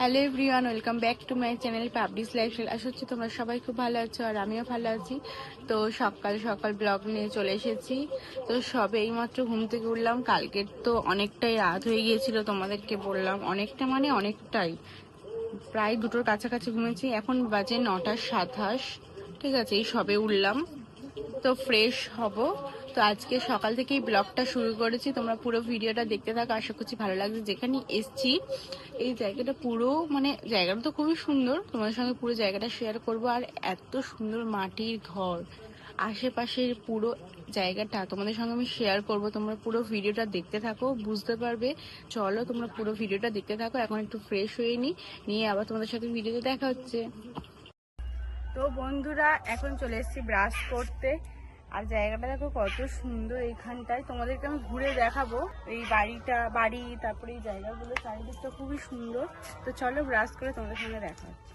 Hello everyone welcome back to my channel publish lifestyle আশা হচ্ছে তোমরা সবাই খুব ভালো আছো আর আমিও ভালো আছি। তো সকাল সকাল ব্লগ নিয়ে চলে এসেছি। তো সবে এইমাত্র ঘুম থেকে উঠলাম। কালকের তো অনেকটাই রাত হয়ে গিয়েছিল, তোমাদেরকে বললাম। অনেকটা মানে অনেকটাই। প্রায় দুটোর কাছাকাছি ঘুমেছি। এখন বাজে নটা সাতাশ। ঠিক আছে, এই সবে উঠলাম। তো ফ্রেশ হব। তো আজকে সকাল থেকেই ব্লগটা শুরু করেছি। তোমরা পুরো ভিডিওটা দেখতে থাকো। আশা করছি ভালো লাগছে। যেখানে এসছি, এই জায়গাটা পুরো মানে জায়গাটা তো খুবই সুন্দর। তোমাদের সঙ্গে পুরো জায়গাটা শেয়ার করব। আর এত সুন্দর মাটির ঘর, আশেপাশের পুরো জায়গাটা তোমাদের সঙ্গে আমি শেয়ার করব। তোমরা পুরো ভিডিওটা দেখতে থাকো, বুঝতে পারবে। চলো, তোমরা পুরো ভিডিওটা দেখতে থাকো। এখন একটু ফ্রেশ হয়ে নি, নিয়ে আবার তোমাদের সাথে ভিডিওতে দেখা হচ্ছে। তো বন্ধুরা, এখন চলে এসেছি ব্রাশ করতে। আর জায়গাটা দেখো কত সুন্দর এইখানটায়। তোমাদেরকে আমি ঘুরে দেখাবো। এই বাড়িটা, বাড়ি, তারপরে এই জায়গাগুলো, চারিদিকটা খুবই সুন্দর। তো চলো ব্রাশ করে তোমাদের সঙ্গে দেখা হচ্ছে।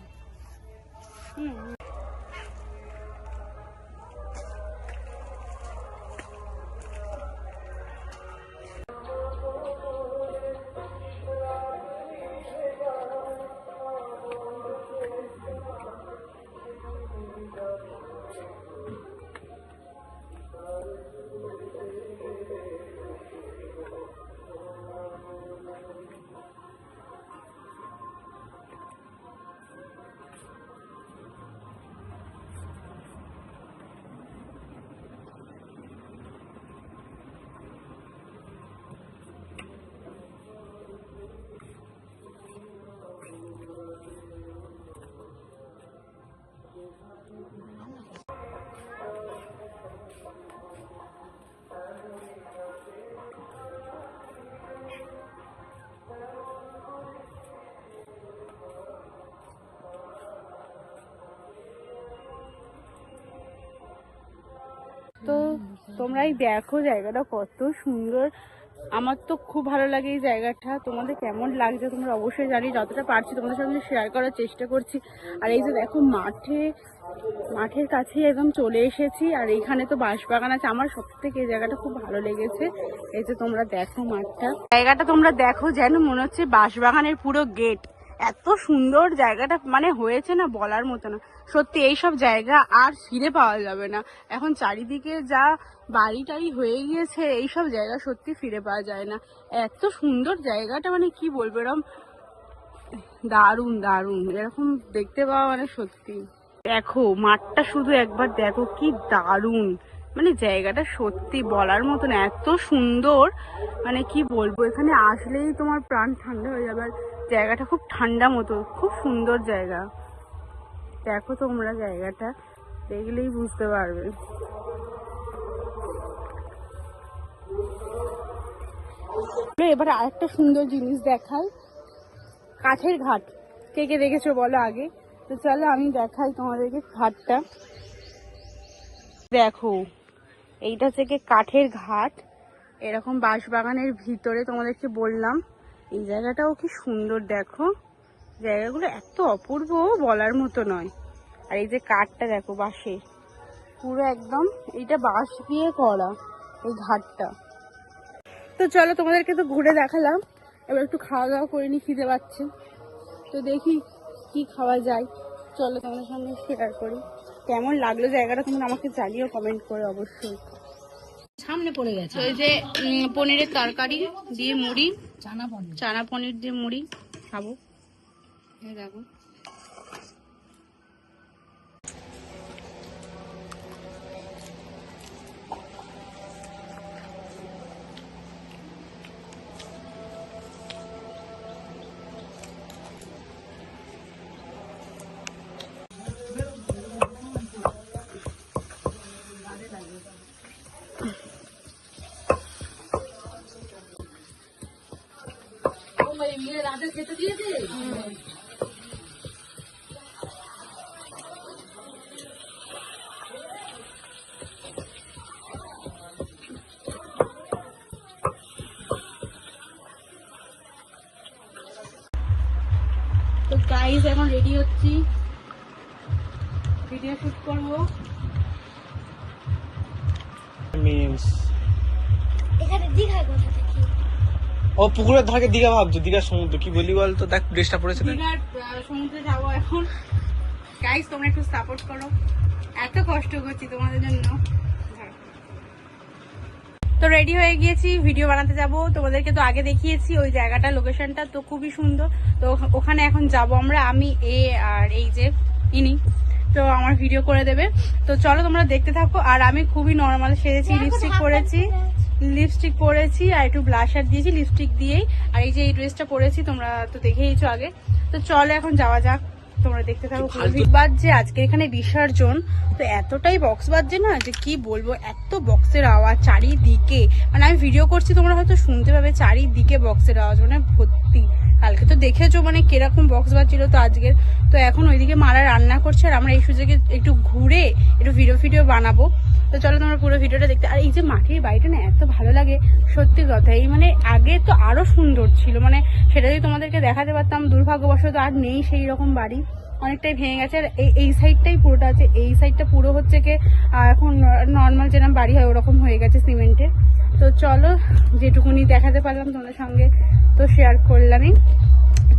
হুম তো তোমরাই দেখো জায়গাটা কত সুন্দর। আমার তো খুব ভালো লাগে এই জায়গাটা। তোমাদের কেমন লাগছে তোমরা অবশ্যই জানি যতটা পারছি তোমাদের সঙ্গে শেয়ার করার চেষ্টা করছি। আর এই যে দেখো মাঠে, মাঠের কাছেই একদম চলে এসেছি। আর এইখানে তো বাঁশবাগান আছে। আমার সব থেকে এই জায়গাটা খুব ভালো লেগেছে। এই যে তোমরা দেখো মাঠটা। জায়গাটা তোমরা দেখো যেন মনে হচ্ছে বাঁশবাগানের পুরো গেট এত সুন্দর জায়গাটা মানে হয়েছে না বলার মতো না। সত্যি এইসব জায়গা আর ফিরে পাওয়া যাবে না। এখন চারিদিকে যা বাড়ি টাড়ি হয়ে গিয়েছে এইসব জায়গা সত্যি ফিরে পাওয়া যায় না। এত সুন্দর জায়গাটা মানে কি বলব এরকম দারুণ দারুণ। এরকম দেখতে পাওয়া মানে সত্যি। দেখো, মাঠটা শুধু একবার দেখো, কি দারুণ। মানে জায়গাটা সত্যি বলার মতন এত সুন্দর মানে কি বলব, এখানে আসলেই তোমার প্রাণ ঠান্ডা হয়ে যাবে। আর জায়গাটা খুব ঠান্ডা মতো, খুব সুন্দর জায়গা। দেখো তোমরা জায়গাটা, দেখলেই বুঝতে পারবে। এবার আরেকটা সুন্দর জিনিস দেখাই। কাঠের ঘাট। কে কে দেখেছ বলো আগে? তো চলো আমি দেখাই তোমাদেরকে ঘাটটা। দেখো, এইটা থেকে কাঠের ঘাট। এরকম বাঁশবাগানের ভিতরে তোমাদেরকে বললাম। এই জায়গাটাও কি সুন্দর দেখো। জায়গাগুলো এত অপূর্ব বলার মতো নয়। আর এই যে কাঠটা দেখো বাঁশের পুরো একদম এইটা বাঁশ দিয়ে করা এই ঘাটটা। তো চলো তোমাদেরকে তো ঘুরে দেখালাম। এবার একটু খাওয়া দাওয়া করে নি খিদে পাচ্ছে। তো দেখি কি খাওয়া যায়। চলো তোমাদের সঙ্গে শেয়ার করি। কেমন লাগল জায়গাটা তোমরা আমাকে জানিও কমেন্ট করে অবশ্যই। সামনে পড়ে গেছে। ওই যে পনিরের তরকারি দিয়ে মুড়ি চানা পনির। চানা পনির দিয়ে মুড়ি খাব। এই দেখো রাতে খেতে দিয়েছে? তো গাইস এখন রেডি হচ্ছি। ভিডিও শুট করব। Means এখানে দীঘায় কোথা থেকে ও পুকুরের ধারে দীঘা ভাবছ দীঘার সমুদ্র। কি বলি বলতো? দেখ ড্রেসটা পরেছে দেখ। দীঘার সমুদ্রে যাব এখন। গাইস তোমরা একটু সাপোর্ট করো। এত কষ্ট করছি তোমাদের জন্য। তো রেডি হয়ে গিয়েছি ভিডিও বানাতে যাব। তোমাদেরকে তো আগে দেখিয়েছি ওই জায়গাটা লোকেশনটা তো খুবই সুন্দর। তো ওখানে এখন যাব আমরা আমি এ আর এই যে ইনি। তো আমার ভিডিও করে দেবে। তো চলো তোমরা দেখতে থাকো। আর আমি খুবই নর্মাল সেরেছি লিপস্টিক পরেছি। লিপস্টিক পরেছি আর একটু ব্লাশার দিয়েছি লিপস্টিক দিয়েই। আর এই যে এই ড্রেসটা পরেছি তোমরা তো দেখেইছো আগে। তো চলো এখন যাওয়া যাক। তোমরা দেখতে থাকো বাজছে আজকে এখানে বিসর্জন। তো এতটাই বক্স বাজছে না যে কি বলব এত বক্সের আওয়াজ চারিদিকে। মানে আমি ভিডিও করছি তোমরা হয়তো শুনতে পাবে চারিদিকে বক্সের আওয়াজ মানে ভর্তি। কালকে। তো দেখেছ মানে কীরকম বক্স বাজছিল তো আজকের? তো এখন ওইদিকে মারা রান্না করছে আর আমরা এই সুযোগে একটু ঘুরে একটু ভিডিও ফিডিও বানাবো। তো চলো তোমরা পুরো ভিডিওটা দেখতে। আর এই যে মাটির বাড়িটা না এত ভালো লাগে, সত্যি কথা। এই মানে আগে তো আরও সুন্দর ছিল। মানে সেটা যদি তোমাদেরকে দেখাতে পারতাম, দুর্ভাগ্যবশত আর নেই সেই রকম বাড়ি। অনেকটাই ভেঙে গেছে। আর এই এই সাইডটাই পুরোটা আছে। এই সাইডটা পুরো হচ্ছে কি এখন নর্মাল যেরকম বাড়ি হয়, ওরকম হয়ে গেছে সিমেন্টের তো চলো, যেটুকুনি দেখাতে পারলাম তোমাদের সঙ্গে তো শেয়ার করলামই।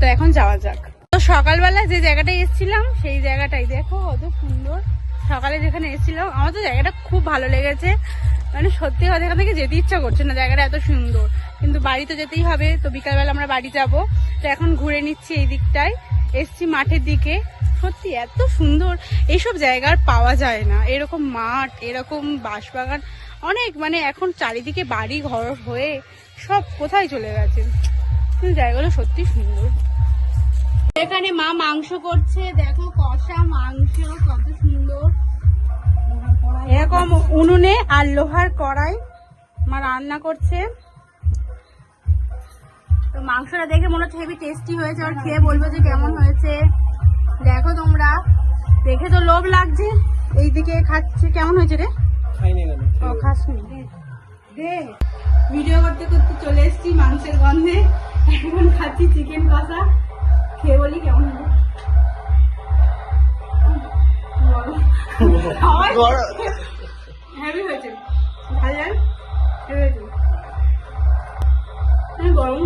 তো এখন যাওয়া যাক। তো সকালবেলা যে জায়গাটায় এসেছিলাম, সেই জায়গাটাই। দেখো, কত সুন্দর। সকালে যেখানে এসেছিলাম, আমার তো জায়গাটা খুব ভালো লেগেছে। মানে সত্যি কথা, এখান থেকে যেতে ইচ্ছা করছে না, জায়গাটা এত সুন্দর। কিন্তু বাড়ি তো যেতেই হবে, তো বিকালবেলা আমরা বাড়ি যাব। তো এখন ঘুরে নিচ্ছি এই দিকটায়। এসছি মাঠের দিকে। সত্যি এত সুন্দর এইসব জায়গা আর পাওয়া যায় না। এরকম মাঠ, এরকম বাঁশবাগান অনেক মানে এখন চারিদিকে বাড়ি ঘর হয়ে সব কোথায় চলে গেছে? জায়গাগুলো সত্যি সুন্দর। এখানে মা মাংস করছে, দেখো কষা মাংস, কত সুন্দর। এরকম উনুনে আর লোহার কড়াই মা রান্না করছে। তো মাংসটা দেখে মনে হচ্ছে হেভি টেস্টি হয়েছে আর খেয়ে বলব যে কেমন হয়েছে। দেখো তোমরা, দেখে তো লোভ লাগছে। এইদিকে খাচ্ছে, কেমন হয়েছে রে? খাইনি ও খাসনি? দে ভিডিও করতে করতে চলে এসেছি মাংসের গন্ধে। এখন খাচ্ছি চিকেন কষা। খেয়ে বলি কেমন হবে। হ্যাভি হয়েছে। ভালো হয়েছে। আমি গরম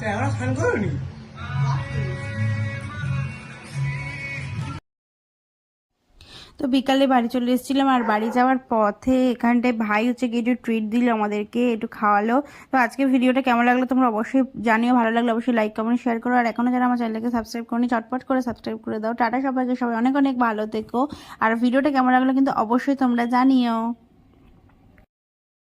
তো স্নান তো বিকালে বাড়ি চলে এসেছিলাম আর বাড়ি যাওয়ার পথে এখানটায় ভাই হচ্ছে গিয়ে একটু ট্রিট দিল আমাদেরকে, একটু খাওয়ালো। তো আজকে ভিডিওটা কেমন লাগল তোমরা অবশ্যই জানিও, ভালো লাগলে অবশ্যই লাইক কমেন্ট শেয়ার করো। আর এখনও যারা আমার চ্যানেলকে সাবস্ক্রাইব করনি, চটপট করে সাবস্ক্রাইব করে দাও। টাটা সবাইকে, সবাই অনেক অনেক ভালো থেকো। আর ভিডিওটা কেমন লাগল কিন্তু অবশ্যই তোমরা জানিও।